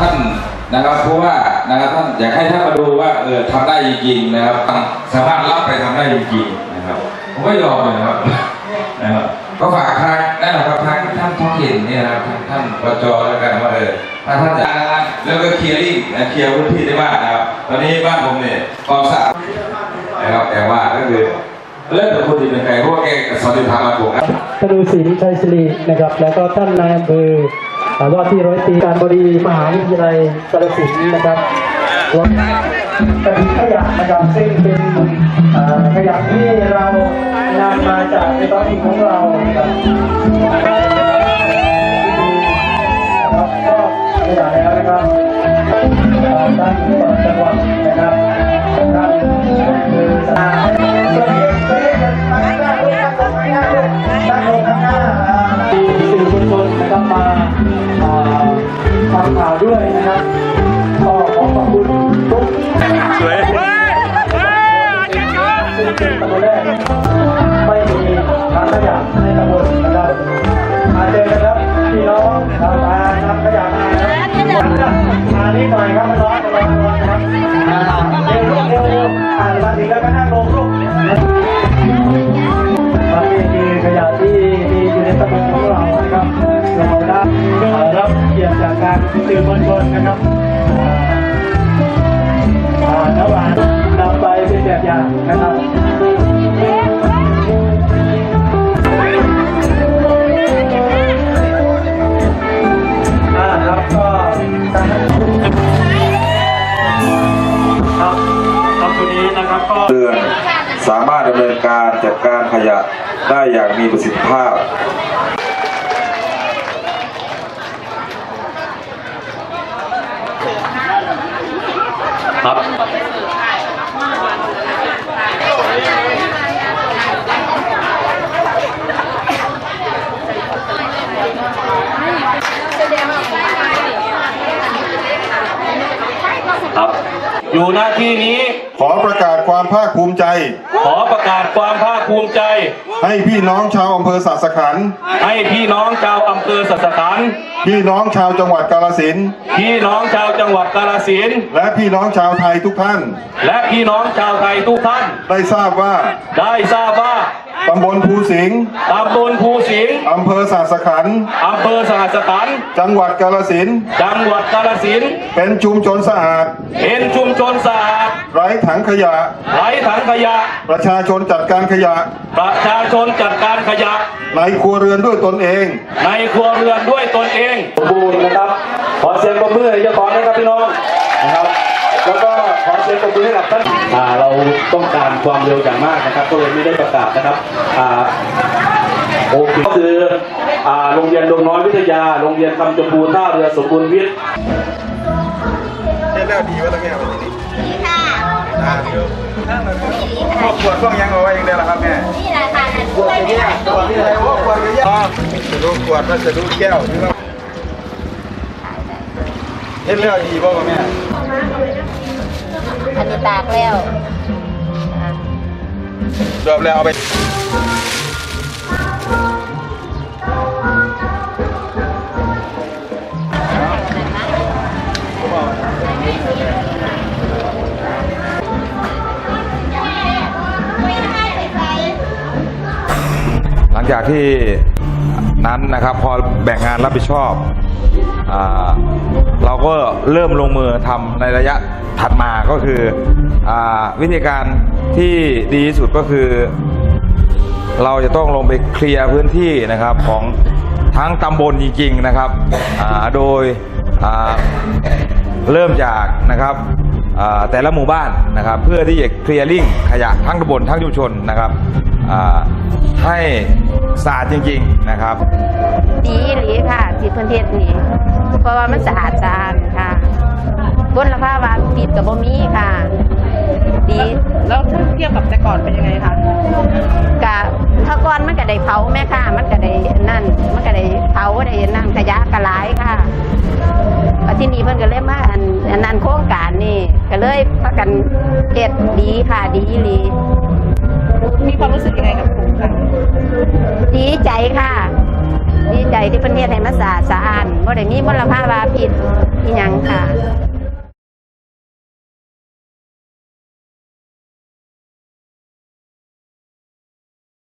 ท่านนะครับเพราะว่านะครับท่านอยากให้ท่านมาดูว่าเออทำได้จริงๆนะครับสามารถรับไปทำได้จริงๆนะครับ ผมก็ยอมเลยนะครับนะครับก็ฝากทางนั่นแหละครับทางท่านท้องถิ่นเนี่ยนะครับท่านปจแล้วกันว่าเออถ้าท่านจะแล้วก็เคลียร์ลิงนะเคลียร์พื้นที่ได้บ้างนะครับ ตอนนี้บ้านผมเนี่ยความสะอาดนะครับแต่ว่าก็คือเริ่มจากคนที่เป็นใครเพราะว่าแกสอนดินทางมาถูกนะธนูศรีชัยศิรินะครับ แล้วก็ท่านนายอำเภอ อ่ว่าที่ร้อยตีการบดีมหาวิทยาลัยกาฬสินธุ์นะครับรวมเป็นขยะนะครับซึ่งเป็นขยะที่เรานำมาจากในตอนนี้ของเรานะครับ อ่าเร็วเร็วเร็วอ่ามาถึงแล้วก็นั่งลงลูกครับนี่คือขยะที่มีอยู่ในตำบลของเรานะครับเราได้รับเกียรติจากการสื่อมวลชนนะครับ จัดการขยะได้อย่างมีประสิทธิภาพครับครับ อยู่หน้าที่นี้ ขอประกาศความภาคภูมิใจ ขอประกาศความภาคภูมิใจ ให้พี่น้องชาวอำเภอสะสะขันให้พี่น้องชาวอำเภอสัสขันธ์พี่น้องชาวจังหวัดกาฬสินธุ์พี่น้องชาวจังหวัดกาฬสินธุ์และพี่น้องชาวไทยทุกท่าน และพี่น้องชาวไทยทุกท่าน ได้ทราบว่า ได้ทราบว่า ตำบลภูสิงห์ตำบลภูสิงห์อำเภอสะสะขันอำเภอสหัสขันธ์จังหวัดกาฬสินธุ์จังหวัดกาฬสินธุ์เป็นชุมชนสะอาด เป็นชุมชนสะอาดไร้ถังขยะ ไร้ถังขยะ ประชาชนจัดการขยะ ประชาชนจัดการขยะ ในครัวเรือนด้วยตนเอง ในครัวเรือนด้วยตนเองบูรณ์นะครับ ขอเสียงปรบมือให้เจ้าของนะครับพี่น้องนะครับ แล้วก็ขอเสียงปรบมือให้กับท่านอ่าเราต้องการความเร็วอย่างมากนะครับ ก็เลยไม่ได้ประกาศนะครับอ่าโอเคก็คืออ่าโรงเรียนดงน้อยวิทยา โรงเรียนคำจมพูท่าเรือสมบูรณ์วิทย์เห็นแล้วดีว่าตั้งแง่ไปนี่นี่ค่ะน่าเดียวนี่ครอบครัวต้องยังเอาไว้ยังได้ละครับแม่แหละค่ะนั่นช่วยไม่ได้ขวดนี่อะไรโอ้ขวดเยอะแยะจะดูขวดแล้วจะดูแก้วที่ว่าเห็นแล้วดีบ่แม่ อันนี้ตากแล้วอะรอบแล้วเอาไปหลังจากที่ นั้นนะครับ พอแบ่งงานรับผิดชอบอเราก็เริ่มลงมือทำในระยะถัดมาก็คืออวิธีการที่ดีที่สุดก็คือ เราจะต้องลงไปเคลียร์พื้นที่นะครับของทั้งตำบลจริงๆนะครับโดยเริ่มจากนะครับแต่ละหมู่บ้านนะครับ เพื่อที่จะเคลียร์ลิงขยะทั้งตำบลทั้งชุมชนนะครับ ให้สะอาดจริง ๆนะครับ ดีอีหลีค่ะที่เพื้นเทศนี่เพราะว่ามันสะอาดสะอาดค่ะบนละภาวาปิดกับบ่มีค่ะ ดีแล้วถ้าเทียบกับแต่ก่อนเป็นยังไงคะกะถ้าก่อนมันก็ได้เผาแม่ค่ะ มันก็ได้นั่น มันก็ได้เผาได้นั่นขยะกระหลายค่ะแล้วที่นี่เพิ่นก็เลยมาอันอันนั้นโครงการนี่ก็เลยพากันเฮ็ดดีค่ะดีอีหลี มีความรู้สึกยังไงกับครูคะดีใจค่ะ ดีใจที่ประเทศไทยมันสะอาดสะอาดบ่ได้มีมลภาวะพิดอีหยังค่ะ